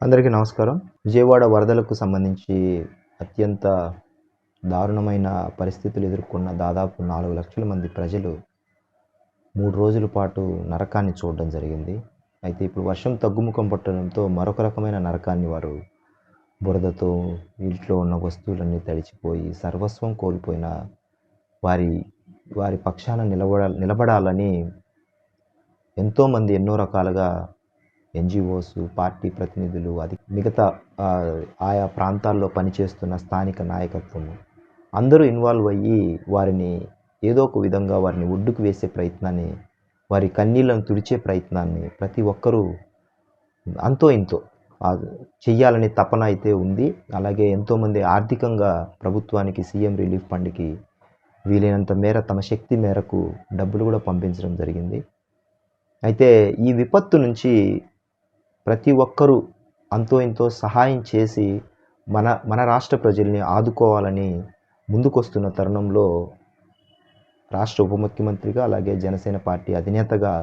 అందరికీ నమస్కారం. విజయవాడ వరదలకు సంబంధించి అత్యంత దారుణమైన పరిస్థితులు ఎదుర్కొన్న దాదాపు నాలుగు లక్షల మంది ప్రజలు మూడు రోజుల పాటు నరకాన్ని చూడడం జరిగింది. అయితే ఇప్పుడు వర్షం తగ్గుముఖం పట్టడంతో మరొక రకమైన నరకాన్ని వారు బురదతో ఇంట్లో ఉన్న వస్తువులన్నీ తడిచిపోయి సర్వస్వం కోల్పోయిన వారి వారి పక్షాన నిలబడ నిలబడాలని ఎంతోమంది ఎన్నో రకాలుగా ఎన్జిఓస్ పార్టీ ప్రతినిధులు అది మిగతా ఆయా ప్రాంతాల్లో పనిచేస్తున్న స్థానిక నాయకత్వము అందరూ ఇన్వాల్వ్ అయ్యి వారిని ఏదో ఒక విధంగా వారిని ఒడ్డుకు వేసే ప్రయత్నాన్ని వారి కన్నీళ్ళను తుడిచే ప్రయత్నాన్ని ప్రతి ఒక్కరూ అంతో ఇంతో చెయ్యాలనే తపన అయితే ఉంది. అలాగే ఎంతోమంది ఆర్థికంగా ప్రభుత్వానికి సీఎం రిలీఫ్ ఫండ్కి వీలైనంత మేర తమ శక్తి మేరకు డబ్బులు కూడా పంపించడం జరిగింది. అయితే ఈ విపత్తు నుంచి ప్రతి ఒక్కరూ అంతో ఇంతో సహాయం చేసి మన మన రాష్ట్ర ప్రజల్ని ఆదుకోవాలని ముందుకొస్తున్న తరుణంలో రాష్ట్ర ఉప ముఖ్యమంత్రిగా అలాగే జనసేన పార్టీ అధినేతగా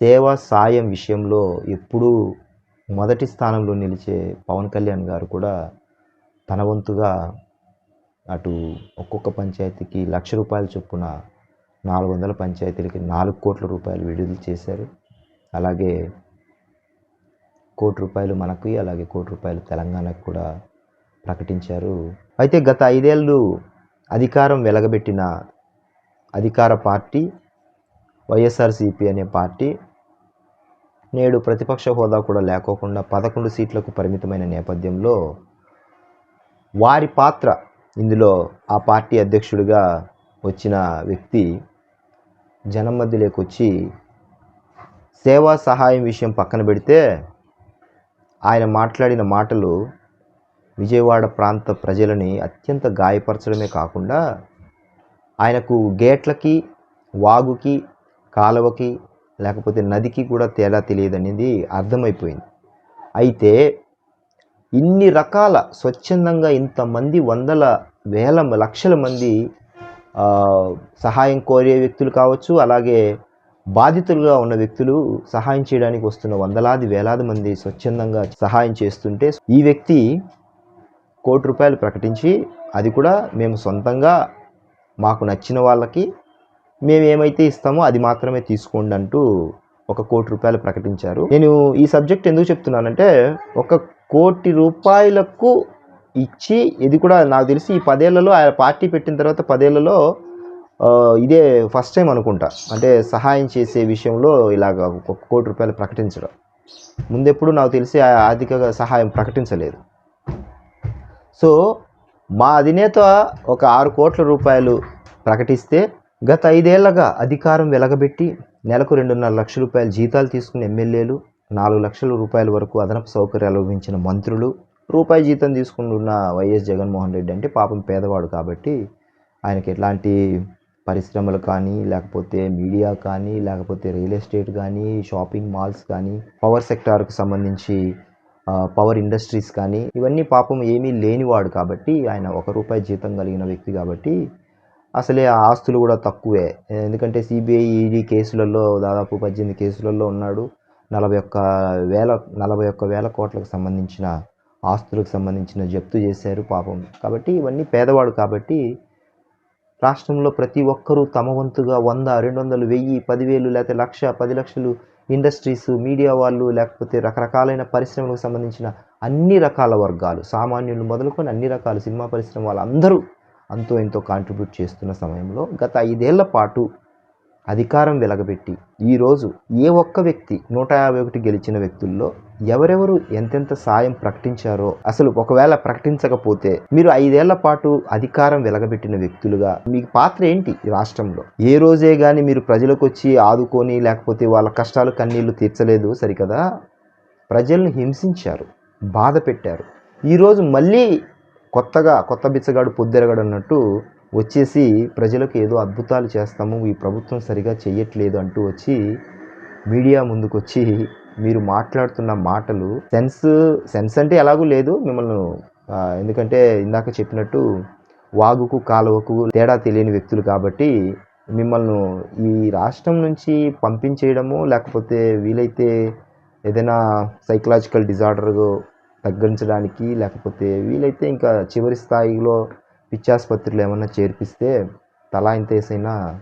సేవ సాయం విషయంలో ఎప్పుడూ మొదటి స్థానంలో నిలిచే పవన్ కళ్యాణ్ గారు కూడా తన వంతుగా అటు ఒక్కొక్క పంచాయతీకి లక్ష రూపాయల చొప్పున నాలుగు వందల పంచాయతీలకి నాలుగు కోట్ల రూపాయలు విడుదల చేశారు. అలాగే కోటి రూపాయలు మనకి అలాగే కోటి రూపాయలు తెలంగాణకు కూడా ప్రకటించారు. అయితే గత ఐదేళ్ళు అధికారం వెలగబెట్టిన అధికార పార్టీ వైఎస్ఆర్సిపి అనే పార్టీ నేడు ప్రతిపక్ష హోదా కూడా లేకోకుండా పదకొండు సీట్లకు పరిమితమైన నేపథ్యంలో వారి పాత్ర ఇందులో ఆ పార్టీ అధ్యక్షుడిగా వచ్చిన వ్యక్తి జనం మధ్యలోకి వచ్చి సేవా సహాయం విషయం పక్కన పెడితే ఆయన మాట్లాడిన మాటలు విజయవాడ ప్రాంత ప్రజలని అత్యంత గాయపరచడమే కాకుండా ఆయనకు గేట్లకి వాగుకి కాలువకి లేకపోతే నదికి కూడా తేడా తెలియదనేది అర్థమైపోయింది. అయితే ఇన్ని రకాల స్వచ్ఛందంగా ఇంతమంది వందల వేల లక్షల మంది సహాయం కోరే వ్యక్తులు కావచ్చు అలాగే బాధితులుగా ఉన్న వ్యక్తులు సహాయం చేయడానికి వస్తున్న వందలాది వేలాది మంది స్వచ్ఛందంగా సహాయం చేస్తుంటే ఈ వ్యక్తి కోటి రూపాయలు ప్రకటించి అది కూడా మేము సొంతంగా మాకు నచ్చిన వాళ్ళకి మేము ఏమైతే ఇస్తామో అది మాత్రమే తీసుకోండి అంటూ ఒక కోటి రూపాయలు ప్రకటించారు. నేను ఈ సబ్జెక్ట్ ఎందుకు చెప్తున్నానంటే ఒక కోటి రూపాయలకు ఇచ్చి ఇది కూడా నాకు తెలిసి ఈ పదేళ్ళలో ఆయన పార్టీ పెట్టిన తర్వాత పదేళ్ళలో ఇదే ఫస్ట్ టైం అనుకుంటా. అంటే సహాయం చేసే విషయంలో ఇలాగ ఒక కోటి రూపాయలు ప్రకటించడం. ముందెప్పుడు నాకు తెలిసి ఆర్థిక సహాయం ప్రకటించలేదు. సో మా అధినేత ఒక ఆరు కోట్ల రూపాయలు ప్రకటిస్తే గత ఐదేళ్ళగా అధికారం వెలగబెట్టి నెలకు రెండున్నర లక్షల రూపాయల జీతాలు తీసుకున్న ఎమ్మెల్యేలు నాలుగు లక్షల రూపాయల వరకు అదనపు సౌకర్యాలు లభించిన మంత్రులు రూపాయి జీతం తీసుకుంటున్న వైఎస్ జగన్మోహన్ రెడ్డి అంటే పాపం పేదవాడు కాబట్టి ఆయనకి ఎట్లాంటి పరిశ్రమలు కానీ లేకపోతే మీడియా కానీ లేకపోతే రియల్ ఎస్టేట్ కానీ షాపింగ్ మాల్స్ కానీ పవర్ సెక్టార్కు సంబంధించి పవర్ ఇండస్ట్రీస్ కానీ ఇవన్నీ పాపం ఏమీ లేనివాడు కాబట్టి ఆయన ఒక రూపాయి జీతం కలిగిన వ్యక్తి కాబట్టి అసలే ఆ ఆస్తులు కూడా తక్కువే. ఎందుకంటే సిబిఐ ఈడీ కేసులలో దాదాపు పద్దెనిమిది కేసులలో ఉన్నాడు. నలభై ఒక్క వేల నలభై ఒక్క వేల కోట్లకు సంబంధించిన ఆస్తులకు సంబంధించిన జప్తు చేశారు పాపం. కాబట్టి ఇవన్నీ పేదవాడు కాబట్టి రాష్ట్రంలో ప్రతి ఒక్కరూ తమ వంతుగా వంద రెండు వందలు వెయ్యి పదివేలు లేకపోతే లక్ష పది లక్షలు ఇండస్ట్రీస్ మీడియా వాళ్ళు లేకపోతే రకరకాలైన పరిశ్రమలకు సంబంధించిన అన్ని రకాల వర్గాలు సామాన్యులు మొదలుకొని అన్ని రకాల సినిమా పరిశ్రమ వాళ్ళందరూ అంతో ఎంతో కాంట్రిబ్యూట్ చేస్తున్న సమయంలో గత ఐదేళ్ళ పాటు అధికారం వెలగబెట్టి ఈరోజు ఏ ఒక్క వ్యక్తి నూట యాభై ఒకటి గెలిచిన వ్యక్తుల్లో ఎవరెవరు ఎంతెంత సాయం ప్రకటించారో అసలు ఒకవేళ ప్రకటించకపోతే మీరు ఐదేళ్ళ పాటు అధికారం వెలగబెట్టిన వ్యక్తులుగా మీ పాత్ర ఏంటి ఈ రాష్ట్రంలో? ఏ రోజే కానీ మీరు ప్రజలకు వచ్చి ఆదుకొని లేకపోతే వాళ్ళ కష్టాలు కన్నీళ్ళు తీర్చలేదు సరికదా? ప్రజలను హింసించారు బాధ పెట్టారు ఈరోజు మళ్ళీ కొత్తగా కొత్త బిచ్చగాడు పొద్దెరగడు అన్నట్టు వచ్చేసి ప్రజలకు ఏదో అద్భుతాలు చేస్తాము ఈ ప్రభుత్వం సరిగా చేయట్లేదు అంటూ వచ్చి మీడియా ముందుకొచ్చి మీరు మాట్లాడుతున్న మాటలు సెన్స్ సెన్స్ అంటే ఎలాగూ లేదు మిమ్మల్ని ఎందుకంటే ఇందాక చెప్పినట్టు వాగుకు కాలువకు తేడా తెలియని వ్యక్తులు కాబట్టి మిమ్మల్ని ఈ రాష్ట్రం నుంచి పంపించేయడము లేకపోతే వీలైతే ఏదైనా సైకలాజికల్ డిజార్డర్ తగ్గించడానికి లేకపోతే వీలైతే ఇంకా చివరి స్థాయిలో పిచ్చాసుపత్రిలో ఏమన్నా చేర్పిస్తే తలా ఇంత వేసైనా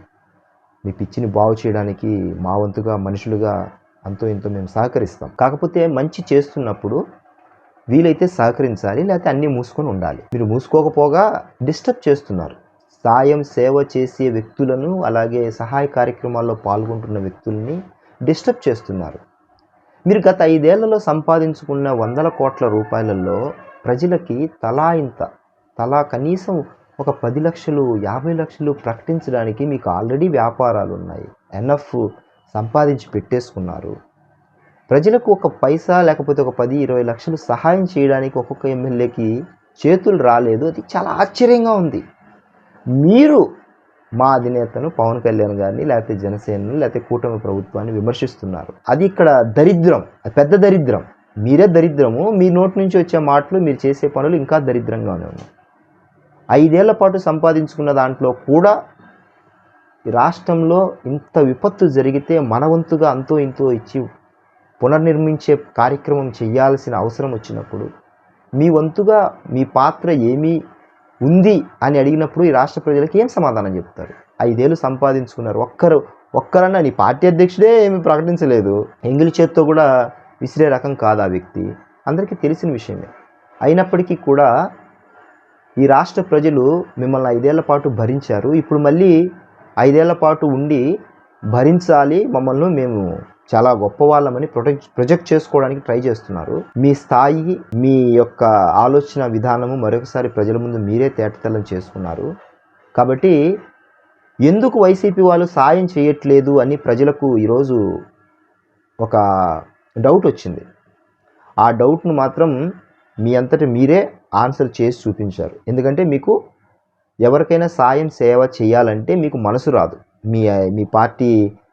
మీ పిచ్చిని బాగు చేయడానికి మా వంతుగా మనుషులుగా అంతో ఇంతో మేము సహకరిస్తాం. కాకపోతే మంచి చేస్తున్నప్పుడు వీలైతే సహకరించాలి లేకపోతే అన్నీ మూసుకొని ఉండాలి. మీరు మూసుకోకపోగా డిస్టర్బ్ చేస్తున్నారు. సాయం సేవ చేసే వ్యక్తులను అలాగే సహాయ కార్యక్రమాల్లో పాల్గొంటున్న వ్యక్తుల్ని డిస్టర్బ్ చేస్తున్నారు. మీరు గత ఐదేళ్ళలో సంపాదించుకున్న వందల కోట్ల రూపాయలలో ప్రజలకి తలా ఇంత తలా కనీసం ఒక పది లక్షలు యాభై లక్షలు ప్రకటించడానికి మీకు ఆల్రెడీ వ్యాపారాలు ఉన్నాయి ఎన్ఎఫ్ సంపాదించి పెట్టేసుకున్నారు. ప్రజలకు ఒక పైసా లేకపోతే ఒక పది ఇరవై లక్షలు సహాయం చేయడానికి ఒక్కొక్క ఎమ్మెల్యేకి చేతులు రాలేదు. అది చాలా ఆశ్చర్యంగా ఉంది. మీరు మా అధినేతను పవన్ కళ్యాణ్ గారిని లేకపోతే జనసేనను లేకపోతే కూటమి ప్రభుత్వాన్ని విమర్శిస్తున్నారు. అది ఇక్కడ దరిద్రం. పెద్ద దరిద్రం. మీరే దరిద్రము. మీ నోటి నుంచి వచ్చే మాటలు మీరు చేసే పనులు ఇంకా దరిద్రంగానే ఉన్నాయి. ఐదేళ్ళ పాటు సంపాదించుకున్న దాంట్లో కూడా రాష్ట్రంలో ఇంత విపత్తు జరిగితే మన వంతుగా అంతో ఇంతో ఇచ్చి పునర్నిర్మించే కార్యక్రమం చేయాల్సిన అవసరం వచ్చినప్పుడు మీ వంతుగా మీ పాత్ర ఏమీ ఉంది అని అడిగినప్పుడు ఈ రాష్ట్ర ప్రజలకు ఏం సమాధానం చెప్తారు? ఐదేళ్ళు సంపాదించుకున్నారు. ఒక్కరు ఒక్కరన్నా నీ పార్టీ అధ్యక్షుడే ఏమి ప్రకటించలేదు. ఎంగిలి చేత్తో కూడా విసిరే రకం కాదు ఆ వ్యక్తి. అందరికీ తెలిసిన విషయమే. అయినప్పటికీ కూడా ఈ రాష్ట్ర ప్రజలు మిమ్మల్ని ఐదేళ్ళ పాటు భరించారు. ఇప్పుడు మళ్ళీ ఐదేళ్ళ పాటు ఉండి భరించాలి మమ్మల్ని మేము చాలా గొప్పవాళ్ళమని ప్రొటెక్ట్ ప్రొజెక్ట్ చేసుకోవడానికి ట్రై చేస్తున్నారు. మీ స్థాయి మీ యొక్క ఆలోచన విధానము మరొకసారి ప్రజల ముందు మీరే తేటతెల్లం చేసుకున్నారు. కాబట్టి ఎందుకు వైసీపీ వాళ్ళు సాయం చేయట్లేదు అని ప్రజలకు ఈరోజు ఒక డౌట్ వచ్చింది. ఆ డౌట్ను మాత్రం మీ అంతటి మీరే ఆన్సర్ చేసి చూపించారు. ఎందుకంటే మీకు ఎవరికైనా సాయం సేవ చేయాలంటే మీకు మనసు రాదు. మీ మీ పార్టీ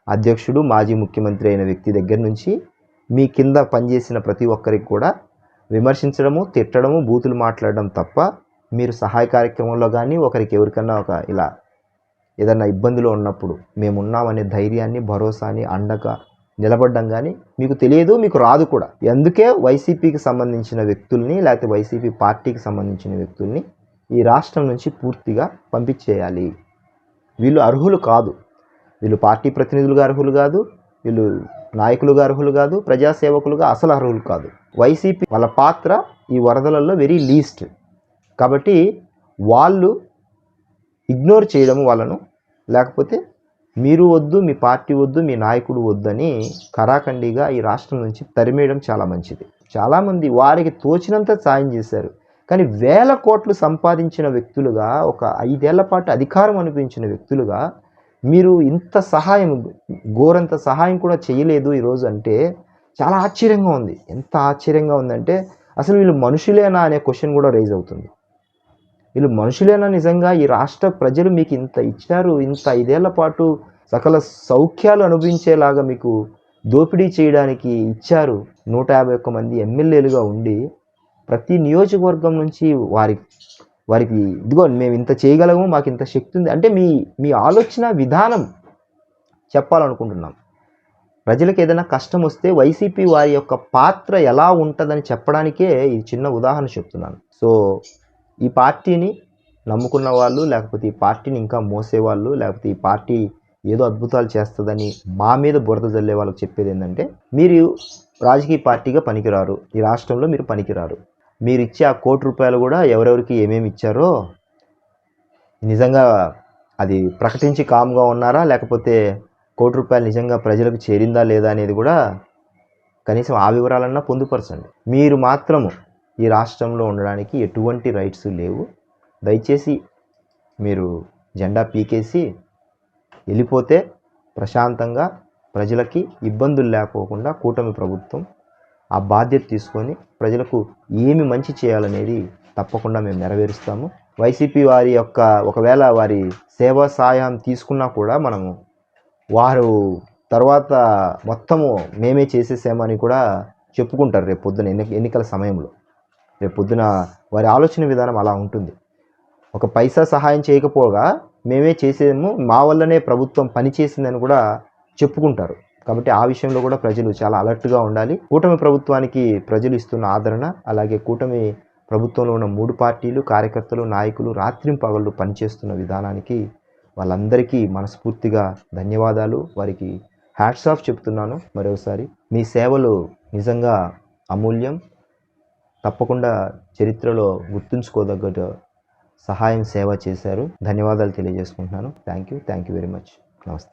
అధ్యక్షుడు మాజీ ముఖ్యమంత్రి అయిన వ్యక్తి దగ్గర నుంచి మీ కింద పనిచేసిన ప్రతి ఒక్కరికి కూడా విమర్శించడము తిట్టడము బూతులు మాట్లాడడం తప్ప మీరు సహాయ కార్యక్రమంలో కానీ ఒకరికి ఎవరికన్నా ఒక ఇలా ఏదన్నా ఇబ్బందిలో ఉన్నప్పుడు మేమున్నామనే ధైర్యాన్ని భరోసాని అండగా నిలబడ్డం కానీ మీకు తెలియదు మీకు రాదు కూడా. అందుకే వైసీపీకి సంబంధించిన వ్యక్తుల్ని లేకపోతే వైసీపీ పార్టీకి సంబంధించిన వ్యక్తుల్ని ఈ రాష్ట్రం నుంచి పూర్తిగా పంపించేయాలి? వీళ్ళు అర్హులు కాదు. వీళ్ళు పార్టీ ప్రతినిధులుగా అర్హులు కాదు వీళ్ళు నాయకులుగా అర్హులు కాదు ప్రజాసేవకులుగా అసలు అర్హులు కాదు. వైసీపీ వాళ్ళ పాత్ర ఈ వరదలలో వెరీ లీస్ట్. కాబట్టి వాళ్ళు ఇగ్నోర్ చేయడం వాళ్ళను లేకపోతే మీరు వద్దు మీ పార్టీ వద్దు మీ నాయకుడు వద్దని కరాఖండిగా ఈ రాష్ట్రం నుంచి తరిమేయడం చాలా మంచిది. చాలామంది వారికి తోచినంత సాయం చేశారు. కానీ వేల కోట్లు సంపాదించిన వ్యక్తులుగా ఒక ఐదేళ్ళ పాటు అధికారం అనిపించిన వ్యక్తులుగా మీరు ఇంత సహాయం ఘోరంత సహాయం కూడా చేయలేదు ఈరోజు అంటే చాలా ఆశ్చర్యంగా ఉంది. ఎంత ఆశ్చర్యంగా ఉందంటే అసలు వీళ్ళు మనుషులేనా అనే క్వశ్చన్ కూడా రైజ్ అవుతుంది. వీళ్ళు మనుషులేనా నిజంగా? ఈ రాష్ట్ర ప్రజలు మీకు ఇంత ఇచ్చారు ఇంత ఐదేళ్ళ పాటు సకల సౌఖ్యాలు అనుభవించేలాగా మీకు దోపిడీ చేయడానికి ఇచ్చారు. నూట యాభై ఒక్క మంది ఎమ్మెల్యేలుగా ఉండి ప్రతి నియోజకవర్గం నుంచి వారి వారికి ఇదిగో మేము ఇంత చేయగలము మాకు ఇంత శక్తి ఉంది అంటే మీ మీ ఆలోచన విధానం చెప్పాలనుకుంటున్నాం. ప్రజలకు ఏదైనా కష్టం వస్తే వైసీపీ వారి యొక్క పాత్ర ఎలా ఉంటుందని చెప్పడానికే ఈ చిన్న ఉదాహరణ చెప్తున్నాను. సో ఈ పార్టీని నమ్ముకున్న వాళ్ళు లేకపోతే ఈ పార్టీని ఇంకా మోసేవాళ్ళు లేకపోతే ఈ పార్టీ ఏదో అద్భుతాలు చేస్తుందని మా మీద బురద జల్లే వాళ్ళకి చెప్పేది ఏంటంటే మీరు రాజకీయ పార్టీగా పనికిరారు. ఈ రాష్ట్రంలో మీరు పనికిరారు. మీరు ఇచ్చే ఆ కోటి రూపాయలు కూడా ఎవరెవరికి ఏమేమి ఇచ్చారో నిజంగా అది ప్రకటించి కామ్గా ఉన్నారా లేకపోతే కోటి రూపాయలు నిజంగా ప్రజలకు చేరిందా లేదా అనేది కూడా కనీసం ఆ వివరాలన్నా పొందుపరచండి. మీరు మాత్రము ఈ రాష్ట్రంలో ఉండడానికి ఎటువంటి రైట్స్ లేవు. దయచేసి మీరు జెండా పీకేసి వెళ్ళిపోతే ప్రశాంతంగా ప్రజలకి ఇబ్బందులు లేకోకుండా కూటమి ప్రభుత్వం ఆ బాధ్యత తీసుకొని ప్రజలకు ఏమి మంచి చేయాలనేది తప్పకుండా మేము నెరవేరుస్తాము. వైసీపీ వారి యొక్క ఒకవేళ వారి సేవా సహాయం తీసుకున్నా కూడా మనము వారు తర్వాత మొత్తము మేమే చేసేసామని కూడా చెప్పుకుంటారు రేపు పొద్దున ఎన్ని ఎన్నికల సమయంలో. రేపు పొద్దున వారి ఆలోచన విధానం అలా ఉంటుంది. ఒక పైసా సహాయం చేయకపోగా మేమే చేసేము మా వల్లనే ప్రభుత్వం పనిచేసిందని కూడా చెప్పుకుంటారు. కాబట్టి ఆ విషయంలో కూడా ప్రజలు చాలా అలర్ట్గా ఉండాలి. కూటమి ప్రభుత్వానికి ప్రజలు ఇస్తున్న ఆదరణ అలాగే కూటమి ప్రభుత్వంలో ఉన్న మూడు పార్టీలు కార్యకర్తలు నాయకులు రాత్రింపగళ్ళు పనిచేస్తున్న విధానానికి వాళ్ళందరికీ మనస్ఫూర్తిగా ధన్యవాదాలు. వారికి హ్యాట్స్ ఆఫ్ చెప్తున్నాను. మరోసారి మీ సేవలు నిజంగా అమూల్యం. తప్పకుండా చరిత్రలో గుర్తుంచుకోదగ్గ సహాయం సేవ చేశారు. ధన్యవాదాలు తెలియజేసుకుంటున్నాను. Thank you thank you very much నమస్తే.